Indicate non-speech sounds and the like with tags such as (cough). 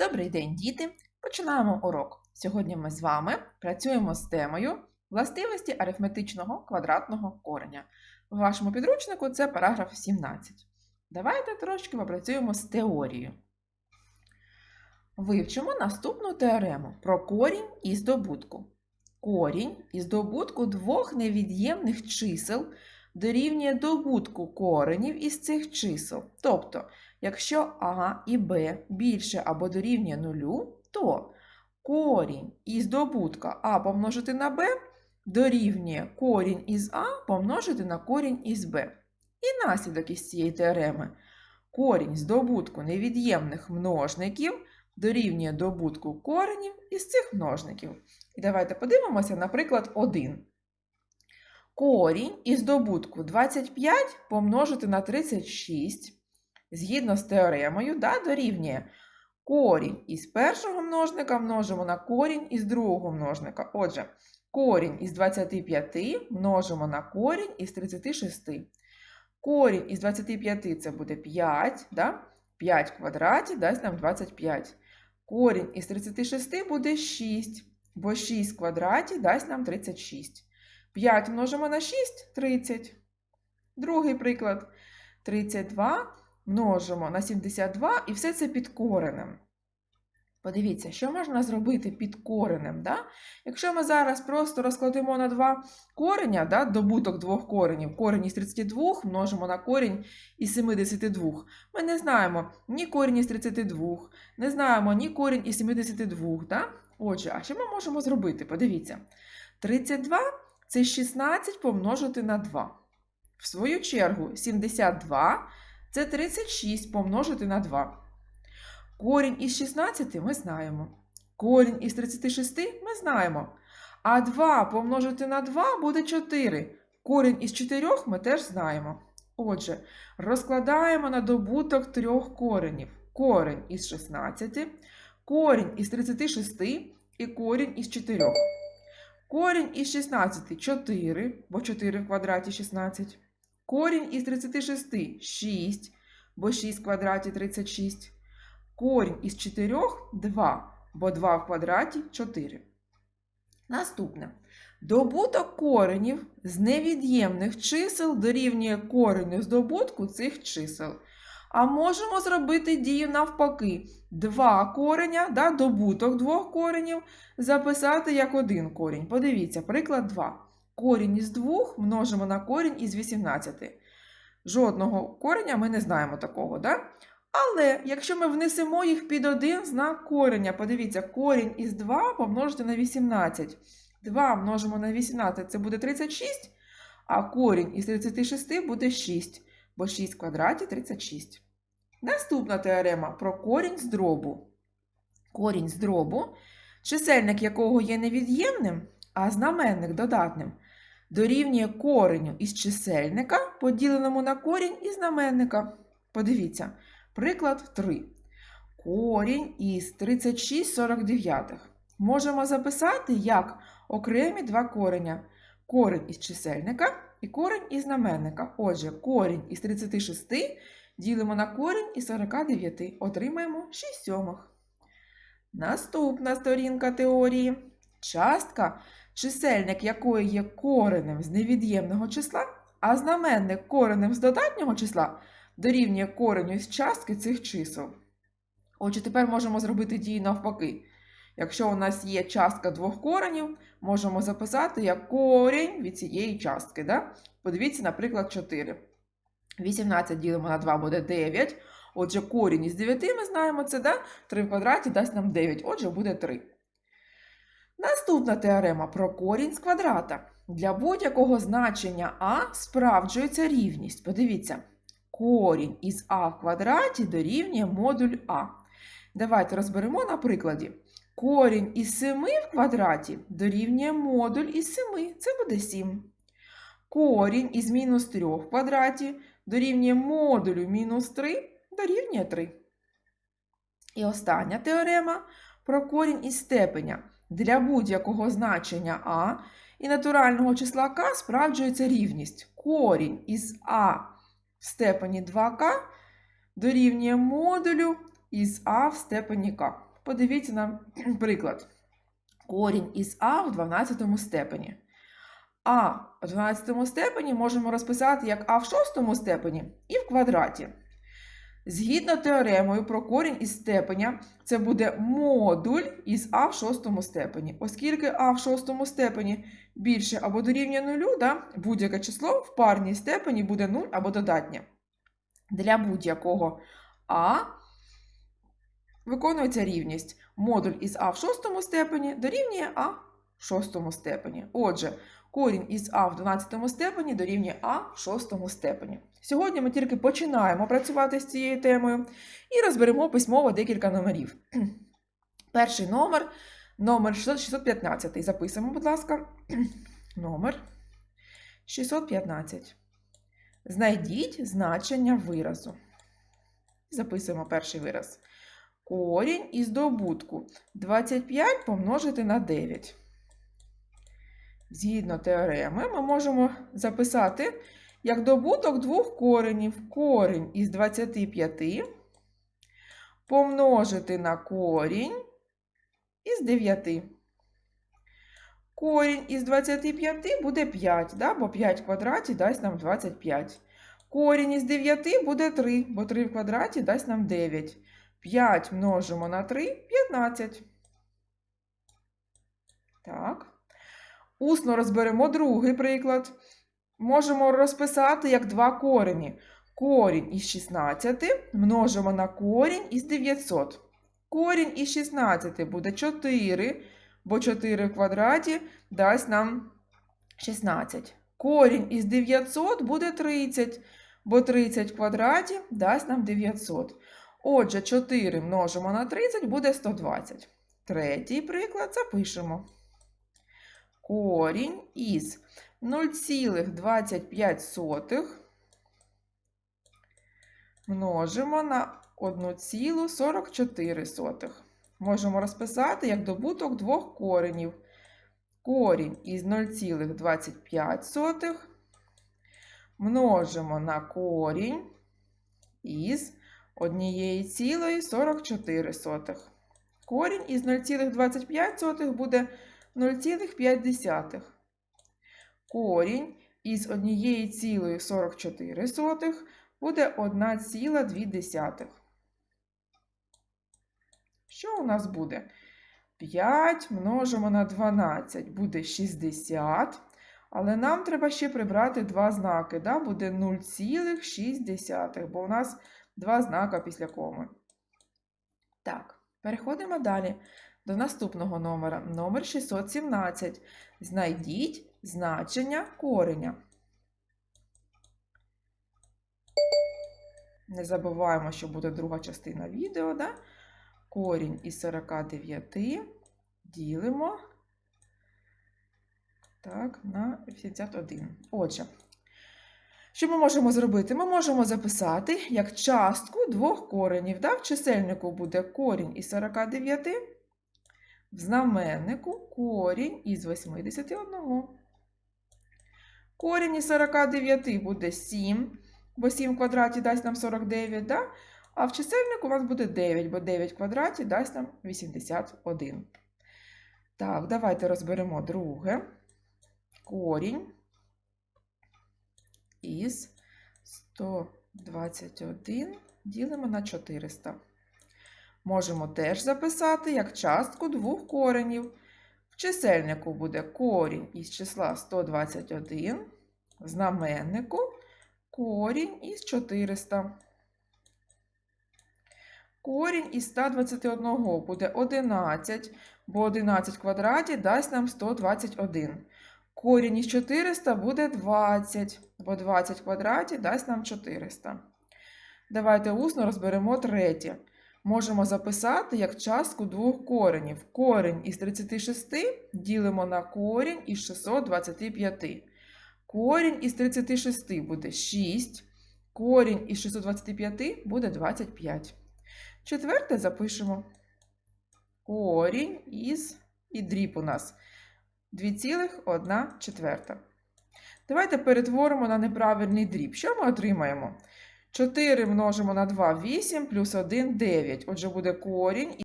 Добрий день, діти! Починаємо урок. Сьогодні ми з вами працюємо з темою властивості арифметичного квадратного кореня. В вашому підручнику це параграф 17. Давайте трошки попрацюємо з теорією. Вивчимо наступну теорему про корінь і здобутку. Корінь і здобутку двох невід'ємних чисел дорівнює добутку коренів із цих чисел. Тобто, Якщо А і Б більше або дорівнює нулю, то корінь із добутка А помножити на Б дорівнює корінь із А помножити на корінь із Б. І наслідок із цієї теореми. Корінь з добутку невід'ємних множників дорівнює добутку коренів із цих множників. І давайте подивимося, наприклад, 1. Корінь із добутку 25 помножити на 36 згідно з теоремою, да, дорівнює корінь із першого множника множимо на корінь із другого множника. Отже, корінь із 25 множимо на корінь із 36. Корінь із 25 це буде 5, да? 5 в квадраті дасть нам 25. Корінь із 36 буде 6, бо 6 в квадраті дасть нам 36. 5 множимо на 6 30. Другий приклад. 32 множимо на 72 і все це під коренем. Подивіться, що можна зробити під коренем. Да? Якщо ми зараз просто розкладемо на два кореня, да, добуток двох коренів, корінь із 32 множимо на корінь із 72. Ми не знаємо ні корінь із 32, не знаємо ні корінь із 72. Да? Отже, а що ми можемо зробити? Подивіться. 32 це 16 помножити на 2. В свою чергу, 72 це 36 помножити на 2. Корінь із 16 ми знаємо. Корінь із 36 ми знаємо. А 2 помножити на 2 буде 4. Корінь із 4 ми теж знаємо. Отже, розкладаємо на добуток трьох коренів. Корінь із 16, корінь із 36 і корінь із 4. Корінь із 16 4, бо 4 в квадраті 16. Корінь із 36 6, бо 6 в квадраті 36. Корінь із 4 2, бо 2 в квадраті 4. Наступне. Добуток коренів з невід'ємних чисел дорівнює кореню з добутку цих чисел. А можемо зробити дію навпаки. Два кореня, да, добуток двох коренів записати як один корінь. Подивіться, приклад 2. Корінь із 2 множимо на корінь із 18. Жодного кореня ми не знаємо такого, да? Але якщо ми внесемо їх під один знак кореня, подивіться, корінь із 2 помножити на 18. 2 множимо на 18 це буде 36, а корінь із 36 буде 6, бо 6 в квадраті 36. Наступна теорема про корінь з дробу. Корінь з дробу, чисельник якого є невід'ємним, а знаменник додатним, дорівнює кореню із чисельника, поділеному на корінь із знаменника. Подивіться, приклад 3. Корінь із 36 49. Можемо записати як окремі два кореня. Корінь із чисельника і корінь із знаменника. Отже, корінь із 36 ділимо на корінь із 49. Отримаємо 6 сьомих. Наступна сторінка теорії. Частка, чисельник якої є коренем з невід'ємного числа, а знаменник коренем з додатнього числа дорівнює кореню з частки цих чисел. Отже, тепер можемо зробити дії навпаки. Якщо у нас є частка двох коренів, можемо записати як корінь від цієї частки. Да? Подивіться, наприклад, 4. 18 ділимо на 2 буде 9. Отже, корінь із 9 ми знаємо це, да? 3 в квадраті дасть нам 9, отже, буде 3. Наступна теорема про корінь з квадрата. Для будь-якого значення а справджується рівність. Подивіться, корінь із а в квадраті дорівнює модуль а. Давайте розберемо на прикладі. Корінь із 7 в квадраті дорівнює модуль із 7, це буде 7. Корінь із мінус 3 в квадраті дорівнює модулю мінус 3 дорівнює 3. І остання теорема про корінь із степеня. Для будь-якого значення а і натурального числа k справджується рівність. Корінь із а в степені 2k дорівнює модулю із а в степені k. Подивіться на (clears throat) приклад. Корінь із А в 12 степені. А в 12 степені можемо розписати як А в 6 степені і в квадраті. Згідно теоремою про корінь із степеня, це буде модуль із А в 6 степені. Оскільки А в 6 степені більше або дорівнює нулю, да, будь-яке число в парній степені буде 0 або додатнє. Для будь-якого А виконується рівність. Модуль із А в 6 степені дорівнює А в 6 степені. Отже, корінь із А в 12 степені дорівнює А в 6 степені. Сьогодні ми тільки починаємо працювати з цією темою і розберемо письмово декілька номерів. (clears throat) Перший номер номер 615. Записуємо, будь ласка. (clears throat) Номер 615. Знайдіть значення виразу. Записуємо перший вираз. Корінь із добутку 25 помножити на 9. Згідно теореми, ми можемо записати як добуток двох коренів. Корінь із 25 помножити на корінь із 9. Корінь із 25 буде 5, да? бо 5 в квадраті дасть нам 25. Корінь із 9 буде 3, бо 3 в квадраті дасть нам 9. 5 множимо на 3 15. Так. Усно розберемо другий приклад. Можемо розписати як два корені. Корінь із 16 множимо на корінь із 900. Корінь із 16 буде 4, бо 4 в квадраті дасть нам 16. Корінь із 900 буде 30, бо 30 в квадраті дасть нам 900. Отже, 4 множимо на 30 буде 120. Третій приклад запишемо. Корінь із 0,25 множимо на 1,44. Можемо розписати як добуток двох коренів. Корінь із 0,25 множимо на корінь із 1,44. Корінь із 0,25 буде 0,5. Корінь із 1,44 буде 1,2. Що у нас буде? 5 множимо на 12 буде 60. Але нам треба ще прибрати два знаки. Да? Буде 0,6, бо у нас два знака після коми. Так, переходимо далі до наступного номера. Номер 617. Знайдіть значення кореня. Не забуваємо, що буде друга частина відео. Да? Корінь із 49 ділимо так, на 81. Отже, що ми можемо зробити? Ми можемо записати як частку двох коренів. Да? В чисельнику буде корінь із 49, в знаменнику корінь із 81. Корінь із 49 буде 7, бо 7 в квадраті дасть нам 49, да? а в чисельнику у нас буде 9, бо 9 в квадраті дасть нам 81. Так, давайте розберемо друге. Корінь із 121 ділимо на 400. Можемо теж записати як частку двох коренів. В чисельнику буде корінь із числа 121, в знаменнику корінь із 400. Корінь із 121 буде 11, бо 11 в квадраті дасть нам 121. Корінь із 400 буде 20, бо 20 в квадраті дасть нам 400. Давайте усно розберемо третє. Можемо записати як частку двох коренів. Корінь із 36 ділимо на корінь із 625. Корінь із 36 буде 6. Корінь із 625 буде 25. Четверте запишемо. Корінь із і дріб у нас 2,1 четверта. Давайте перетворимо на неправильний дріб. Що ми отримаємо? 4 множимо на 2 8 плюс 1 9. Отже, буде корінь